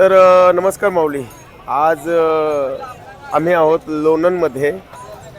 तर नमस्कार माऊली. आज आम्ही आहोत लोणंदमध्ये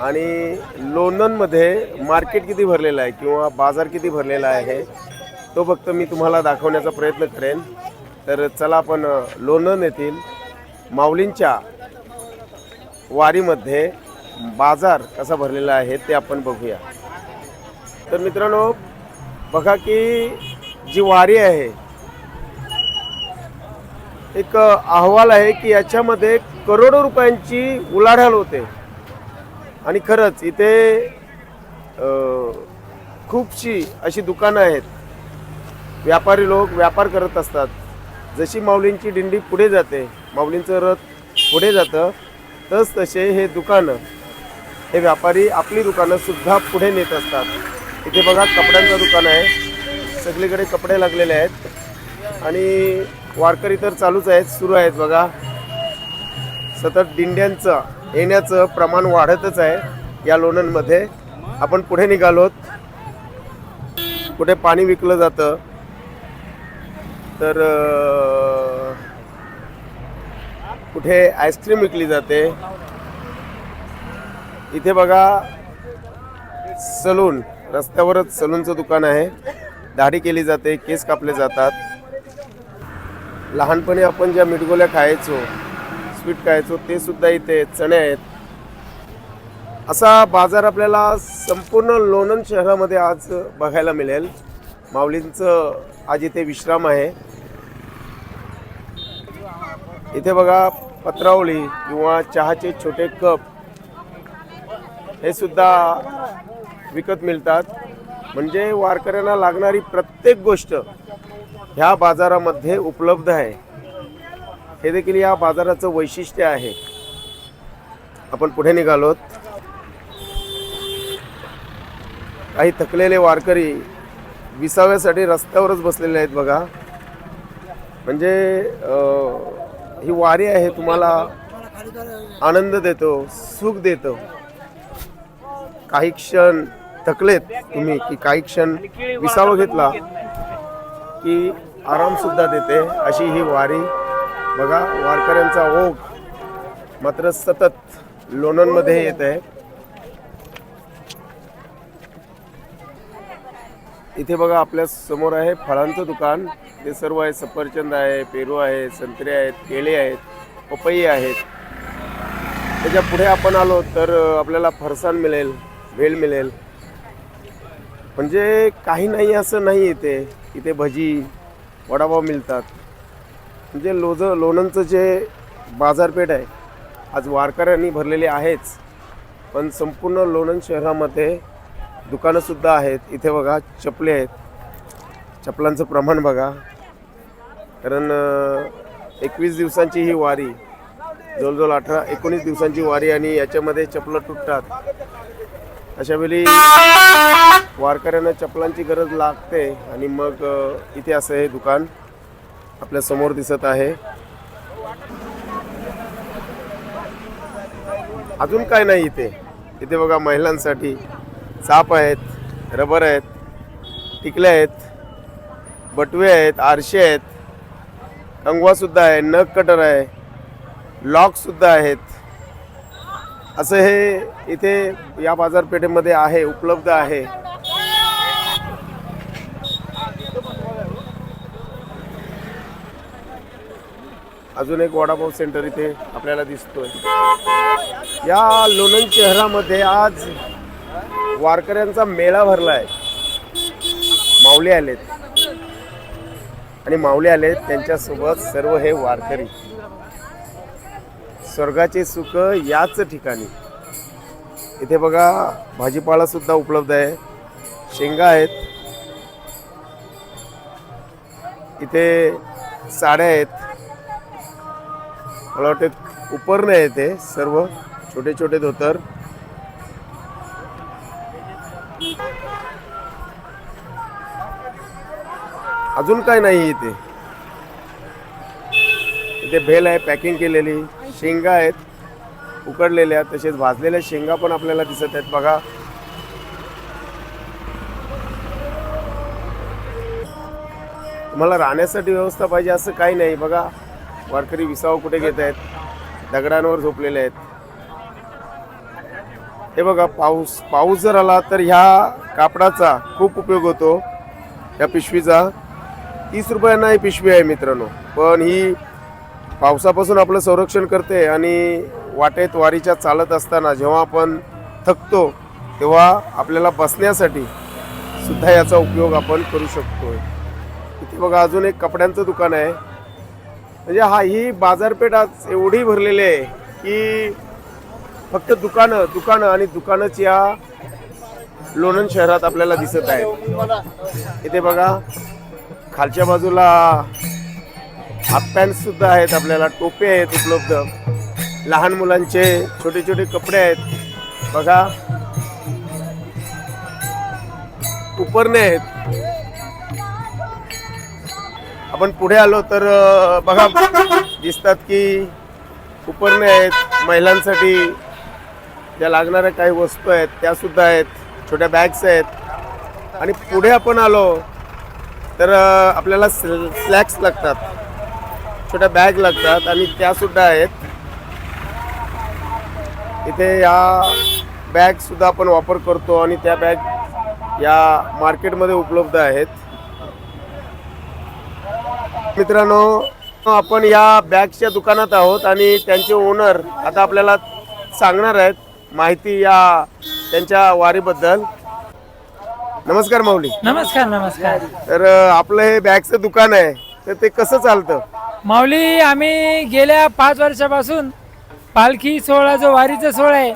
आणि लोणंदमध्ये मार्केट किती भरलेलं आहे किंवा बाजार किती भरलेला आहे तो फक्त मी तुम्हाला दाखवण्याचा प्रयत्न करेन. तर चला आपण लोनन लोणंद येथील माऊलींच्या वारीमध्ये बाजार कसा भरलेला आहे ते आपण बघूया. तर मित्रांनो बघा की जी वारी आहे एक अहवाल आहे की याच्यामध्ये करोडो रुपयांची उलाढाल होते. आणि खरंच इथे खूपशी अशी दुकानं आहेत. व्यापारी लोक व्यापार करत असतात. जशी माऊलींची दिंडी पुढे जाते माऊलींचं रथ पुढे जातं तस तसे हे दुकानं हे व्यापारी आपली दुकानं सुद्धा पुढे नेत असतात. इथे बघा कपड्यांचं दुकान आहे. सगळीकडे कपडे लागलेले आहेत. आणि वारकरी तर चालूच आहेत सुरू आहेत बघा. सतत दिंड्यांचं येण्याचं प्रमाण वाढतच आहे या लोणंदमध्ये आपण पुढे निघालोत. कुठे पाणी विकलं जातं. तर कुठे आईस्क्रीम विकली जाते. इथे बघा सलून रस्त्यावरच सलूनचं दुकान आहे. दाढी केली जाते केस कापले जातात. लहानपणी आपण ज्या मिठगोल्या खायचो स्वीट खायचो ते सुद्धा इथे चणे आहेत. असा बाजार आपल्याला संपूर्ण लोणंद शहरामध्ये आज बघायला मिळेल. माऊलींचं आज इथे विश्राम आहे. इथे बघा पत्रावळी किंवा चहाचे छोटे कप हे सुद्धा विकत मिळतात. म्हणजे वारकऱ्यांना लागणारी प्रत्येक गोष्ट ह्या बाजारामध्ये उपलब्ध आहे. हे देखील या बाजाराचं वैशिष्ट्य आहे. आपण पुढे निघालोत. काही थकलेले वारकरी विसाव्यासाठी रस्त्यावरच बसलेले आहेत बघा. म्हणजे ही वारी आहे तुम्हाला आनंद देतो सुख देतो. काही क्षण थकलेत तुम्ही की काही क्षण विसावं घेतला की आरामसुद्धा देते अशी ही वारी. बघा वारकऱ्यांचा ओघ मात्र सतत लोणंदमध्ये येत आहे इथे बघा आपल्यासमोर आहे फळांचं दुकान. ते सर्व आहे सफरचंद आहे पेरू आहे संत्रे आहेत केळे आहेत पपई आहेत. त्याच्या पुढे आपण आलो तर आपल्याला फरसाण मिळेल वेल मिळेल. म्हणजे काही नाही असं नाही इथे. इथे भजी वडापाव मिळतात. म्हणजे लोज लोणंदचं जे बाजारपेठ आहे आज वारकऱ्यांनी भरलेली आहेच. पण संपूर्ण लोणंद शहरामध्ये दुकानंसुद्धा आहेत. इथे बघा चपले आहेत. चपलांचं प्रमाण बघा. कारण एकवीस दिवसांची ही वारी जवळजवळ अठरा एकोणीस दिवसांची वारी आणि याच्यामध्ये चपलं तुटतात. अशा वेळी वारकऱ्यांना चपलांची गरज लागते आणि मग इथे असं हे दुकान आपल्यासमोर दिसत आहे. अजून काय नाही इथे. इथे बघा महिलांसाठी चाप आहेत रबर आहेत टिकले आहेत बटवे आहेत आरशे आहेत कंगवासुद्धा आहे नग कटर आहे लॉकसुद्धा आहेत. असं हे इथे या बाजारपेठेमध्ये आहे उपलब्ध आहे. अजून एक वडापाव सेंटर इथे आपल्याला दिसतोय. या लोणंद शहरामध्ये आज वारकऱ्यांचा मेळा भरला आहे माऊली आलेत. आणि माऊली आलेत त्यांच्यासोबत सर्व हे वारकरी. स्वर्गाचे सुख याच ठिकाणी. इथे बघा भाजीपाला सुद्धा उपलब्ध आहे. शेंगा आहेत. इथे साड्या आहेत. मला वाटते उपरणे आहे ते सर्व. छोटे छोटे धोतर. अजून काय नाही इथे. इथे भेल आहे पॅकिंग केलेली. शेंगा आहेत उकडलेल्या तसेच भाजलेल्या शेंगा पण आपल्याला दिसत आहेत. बघा. तुम्हाला राहण्यासाठी व्यवस्था पाहिजे असं काही नाही. बघा. वारकरी विसाव कुठे घेत आहेत? दगडांवर झोपलेले आहेत. हे बघा पाऊस पाऊस जर आला तर ह्या कापडाचा खूप उपयोग होतो. या पिशवीचा. तीस रुपयांना ही पिशवी आहे मित्रांनो. पण ही पावसापासून आपलं संरक्षण करते आणि वाटेत वारीच्या चालत असताना जेव्हा आपण थकतो तेव्हा आपल्याला बसण्यासाठी सुद्धा याचा उपयोग आपण करू शकतो इथे बघा अजून एक कपड्यांचं दुकान आहे. म्हणजे हा ही बाजारपेठ आज एवढी भरलेली आहे की फक्त दुकानं दुकानं आणि दुकानच या लोणंद शहरात आपल्याला दिसत आहेत. इथे बघा खालच्या बाजूला हाफ पॅन्ट सुद्धा आहेत आपल्याला टोपे आहेत उपलब्ध. लहान मुलांचे छोटे छोटे कपडे आहेत. बघा. उपरणे आहेत. आपण पुढे आलो तर बघा. दिसतात की उपरणे आहेत महिलांसाठी. ज्या लागणाऱ्या काही वस्तू आहेत त्या सुद्धा आहेत. छोट्या बॅग्स आहेत. आणि पुढे आपण आलो तर आपल्याला स्लॅक्स लागतात. छोट्या बॅग लागतात आणि त्या सुद्धा आहेत. इथे या बॅग सुद्धा आपण वापर करतो आणि त्या बॅग या मार्केटमध्ये उपलब्ध आहेत. मित्रांनो आपण या बॅगच्या दुकानात आहोत आणि त्यांचे ओनर आता आपल्याला सांगणार आहेत माहिती या त्यांच्या वारीबद्दल. नमस्कार माऊली. नमस्कार नमस्कार. तर आपलं हे बॅगचं दुकान आहे तर ते कसं चालतं? माऊली आम्ही गेल्या पाच वर्षापासून पालखी सोहळा जो वारीचा सोहळा आहे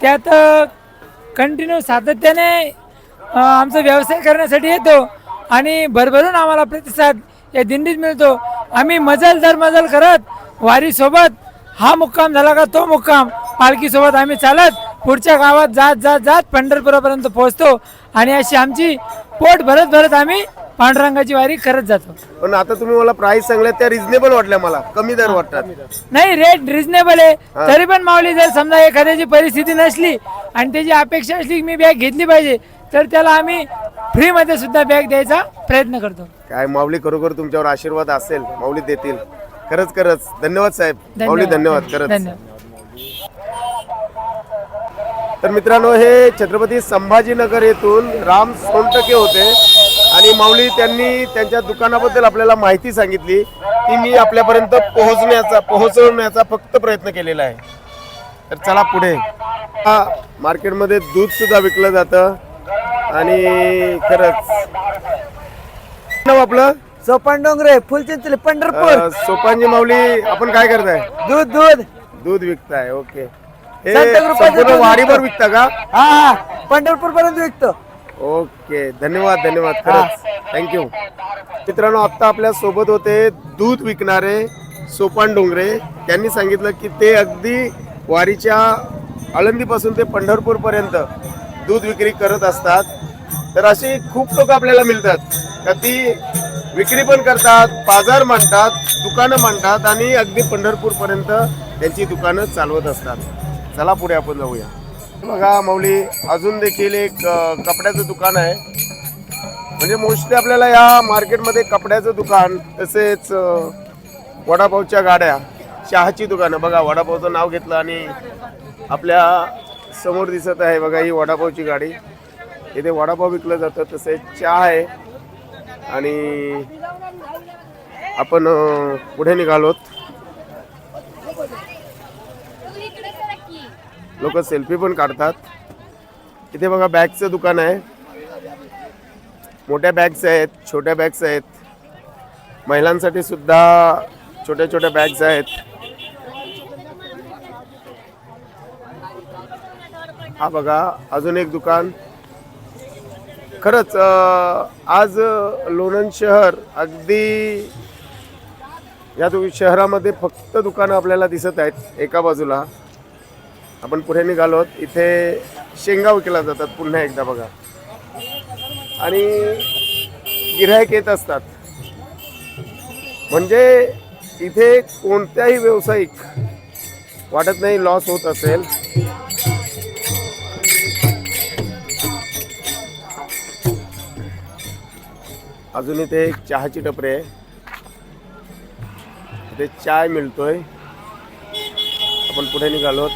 त्यात कंटिन्यू सातत्याने आमचा व्यवसाय करण्यासाठी येतो आणि भरभरून आम्हाला प्रतिसाद या दिंडीत मिळतो. आम्ही मजल दर मजल करत वारीसोबत हा मुक्काम झाला का तो मुक्काम पालखीसोबत आम्ही चालत पुढच्या गावात जात जात जात पंढरपुरापर्यंत पोहोचतो आणि अशी आमची पोट भरत भरत आम्ही पांडुरंगाची वारी करत जातो. पण आता तुम्ही मला प्राइस सांगल्या त्या रिझनेबल वाटल्या मला. कमी दर वाटतात. नाही रेट रिझनेबल आहे. तरी पण माऊली जर समजा एखाद्याची परिस्थिती नसली आणि त्याची अपेक्षा असली की मी बॅग घेतली पाहिजे तर त्याला आम्ही फ्रीमध्ये सुद्धा बॅग द्यायचा प्रयत्न करतो. काय माऊली खरोखर तुमच्यावर आशीर्वाद असेल माऊली देतील. खरंच खरंच. धन्यवाद साहेब. माऊली धन्यवाद खरंच. धन्यवाद. तर मित्रांनो हे छत्रपती संभाजीनगर येथून राम सोनटके होते. आणि माऊली त्यांनी त्यांच्या दुकानाबद्दल आपल्याला माहिती सांगितली ती मी आपल्यापर्यंत पोहोचण्याचा पोहोचवण्याचा फक्त प्रयत्न केलेला आहे. तर चला पुढे. हा मार्केटमध्ये दूध सुद्धा विकलं जातं. आणि खरंच. नाव आपलं? सोपान डोंगरे फुलचिंचले पंढरपूर. अं, सोपानजी माऊली आपण काय करताय? दूध दूध. दूध विकताय ओके. हे संत कृपाचं संपूर्ण दूध वारीभर विकतो. विकता का? हा हा. पंढरपूर पर्यंत विकतो. ओके धन्यवाद धन्यवाद खरंच. थँक्यू मित्रांनो आत्ता आपल्यासोबत होते दूध विकणारे सोपान डोंगरे. त्यांनी सांगितलं की ते अगदी वारीच्या आळंदीपासून ते पंढरपूरपर्यंत दूध विक्री करत असतात. तर अशी खूप लोक आपल्याला मिळतात. का ती विक्री पण करतात बाजार मांडतात दुकानं मांडतात आणि अगदी पंढरपूरपर्यंत त्यांची दुकानं चालवत असतात. चला पुढे आपण जाऊया. बघा माऊली अजून देखील एक कपड्याचं दुकान आहे. म्हणजे मोस्टली आपल्याला या मार्केटमध्ये कपड्याचं दुकान तसेच वडापावच्या गाड्या चहाची दुकानं बघा वडापावचं नाव घेतलं आणि आपल्यासमोर दिसत आहे बघा ही वडापावची गाडी. इथे वडापाव विकलं जातं तसेच चहा आहे. आणि आपण पुढे निघालोत. लोक सेल्फी पण काढतात. इथे बघा बॅगचं दुकान आहे. मोठ्या बॅग्स आहेत छोट्या बॅग्स आहेत. महिलांसाठी सुद्धा छोट्या छोट्या बॅग्स आहेत. हा बघा अजून एक दुकान. खरंच आज लोणंद शहर अगदी या शहरामध्ये फक्त दुकानं आपल्याला दिसत आहेत एका बाजूला. आपण पुढे निघालो आहोत इथे शेंगा विकल्या जातात पुन्हा एकदा बघा. आणि गिऱ्हाईक येत असतात. म्हणजे इथे कोणत्याही व्यावसायिक वाटत नाही लॉस होत असेल. अजून इथे एक चहाची टपरी आहे. इथे चाय मिळतोय. आपण पुढे निघालो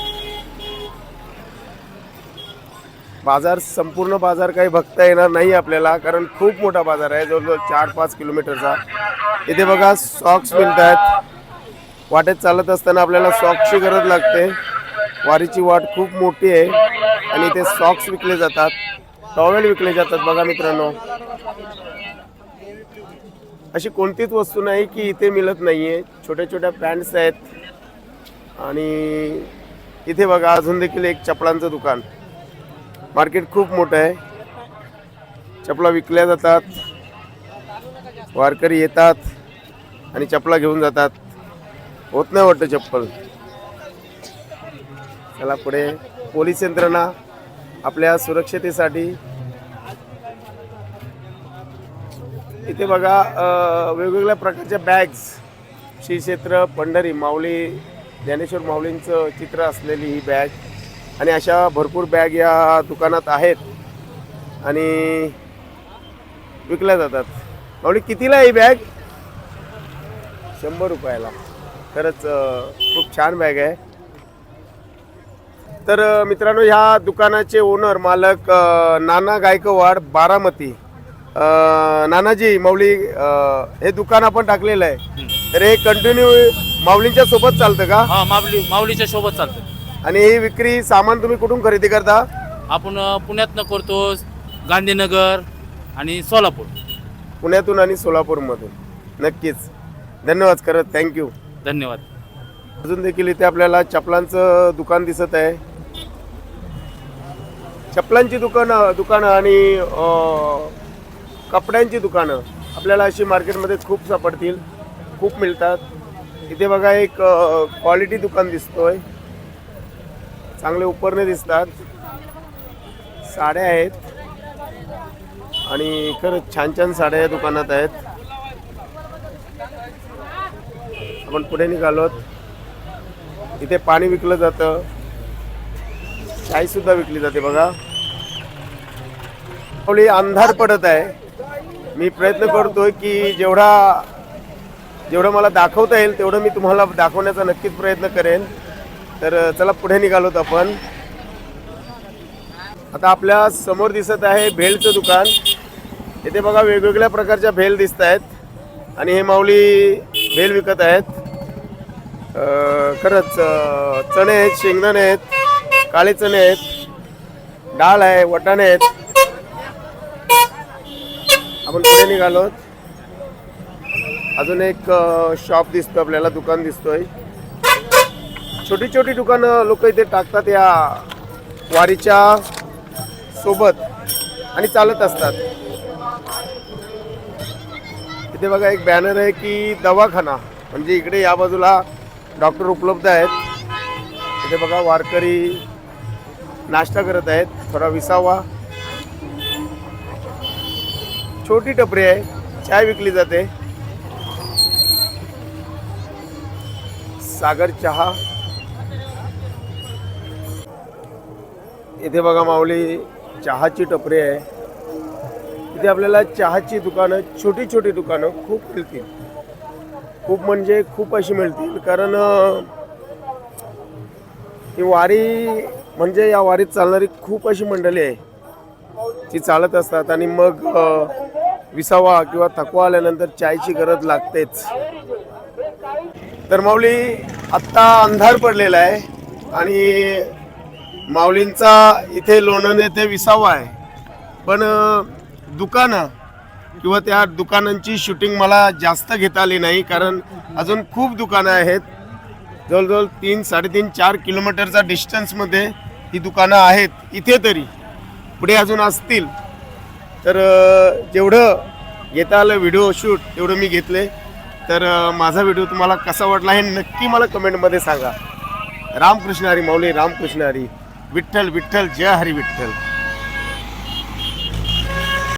बाजार संपूर्ण बाजार काही बघता येणार नाही आपल्याला कारण खूप मोठा बाजार आहे जवळजवळ चार पाच किलोमीटरचा. इथे बघा सॉक्स मिळत आहेत. वाटेत चालत असताना आपल्याला सॉक्सची गरज लागते. वारीची वाट खूप मोठी आहे. आणि इथे सॉक्स विकले जातात. टॉवेल विकले जातात बघा मित्रांनो. अशी कोणतीच वस्तू नाही की इथे मिळत नाही आहे छोट्या छोट्या पॅन्ट्स आहेत. आणि इथे बघा अजून देखील एक चपलांचं दुकान. मार्केट खूप मोठं आहे. चपला विकल्या जातात. वारकरी येतात आणि चपला घेऊन जातात. होत नाही वाटतं चप्पल. चला पुढे. पोलीस यंत्रणा आपल्या सुरक्षतेसाठी. इथे बघा वेगवेगळ्या प्रकारच्या बॅग्स श्री क्षेत्र पंढरी माऊली ज्ञानेश्वर माऊलींचं चित्र असलेली ही बॅग आणि अशा भरपूर बॅग या दुकानात आहेत आणि विकल्या जातात. म्हणजे कितीला आहे ही बॅग? शंभर रुपयाला. खरंच खूप छान बॅग आहे. तर मित्रांनो ह्या दुकानाचे ओनर मालक नाना गायकवाड बारामती. नानाजी माऊली हे दुकान आपण टाकलेलं आहे. तर हे कंटिन्यू माऊलींच्या सोबत चालतं का? हा माऊली माऊलीच्या सोबत चालतं. आणि ही विक्री सामान तुम्ही कुठून खरेदी करता? आपण पुण्यातनं करतो गांधीनगर आणि सोलापूर. पुण्यातून आणि सोलापूरमधून. नक्कीच. धन्यवाद करत थँक्यू धन्यवाद. अजून देखील इथे आपल्याला चपलांचं दुकान दिसत आहे. चपलांची दुकानं दुकानं आणि अं, कपड्यांची दुकानं आपल्याला अशी मार्केटमध्ये खूप सापडतील खूप मिळतात. इथे बघा एक क्वालिटी दुकान दिसतोय. चांगले उपरणे दिसतात. साड्या आहेत. आणि खरंच छान छान साड्या या दुकानात आहेत. आपण पुढे निघालो इथे पाणी विकलं जातं. चायसुद्धा विकली जाते बघा. थोडी अंधार पडत आहे. मी प्रयत्न करतोय की जेवढा जेवढं मला दाखवता येईल तेवढं मी तुम्हाला दाखवण्याचा नक्कीच प्रयत्न करेन. तर चला पुढे निघालोत आपण. आता आपल्यासमोर दिसत आहे भेलचं दुकान. इथे बघा वेगवेगळ्या प्रकारच्या भेल दिसत आहेत. आणि हे माऊली भेल विकत आहेत. खरंच चणे आहेत शेंगदाणे आहेत काळे चणे आहेत डाळ आहे वटाणे आहेत. आपण पुढे निघालो. अजून एक शॉप दिसतो आपल्याला दुकान दिसतोय. छोटी छोटी दुकानं लोक इथे टाकतात या वारीच्या सोबत आणि चालत असतात. इथे बघा एक बॅनर आहे की दवाखाना. म्हणजे इकडे या बाजूला डॉक्टर उपलब्ध आहेत. इथे बघा वारकरी नाश्ता करत आहेत. थोडा विसावा. छोटी टपरी आहे. चाय विकली जाते. सागर चहा. इथे बघा माऊली चहाची टपरी आहे. इथे आपल्याला चहाची दुकानं छोटी छोटी दुकानं खूप मिळतील. खूप म्हणजे खूप अशी मिळतील. कारण ही वारी म्हणजे या वारीत चालणारी खूप अशी मंडळी आहे. ती चालत असतात आणि मग विसावा किंवा थकवा आल्यानंतर चायची गरज लागतेच. तर माऊली आत्ता अंधार पडलेला आहे आणि माऊलींचा इथे लोणंद येथे विसावा आहे. पण दुकानं किंवा त्या दुकानांची शूटिंग मला जास्त घेता आली नाही कारण अजून खूप दुकानं आहेत. जवळजवळ तीन साडेतीन चार किलोमीटरचा डिस्टन्समध्ये ही दुकानं आहेत इथे तरी. पुढे अजून असतील. तर जेवढं घेता आलं व्हिडिओ शूट तेवढं मी घेतले. तर माझा व्हिडिओ तुम्हाला कसा वाटला हे नक्की मला कमेंटमध्ये सांगा. रामकृष्ण हरी माऊली रामकृष्ण हरी. विठ्ठल विठ्ठल जय हरी विठ्ठल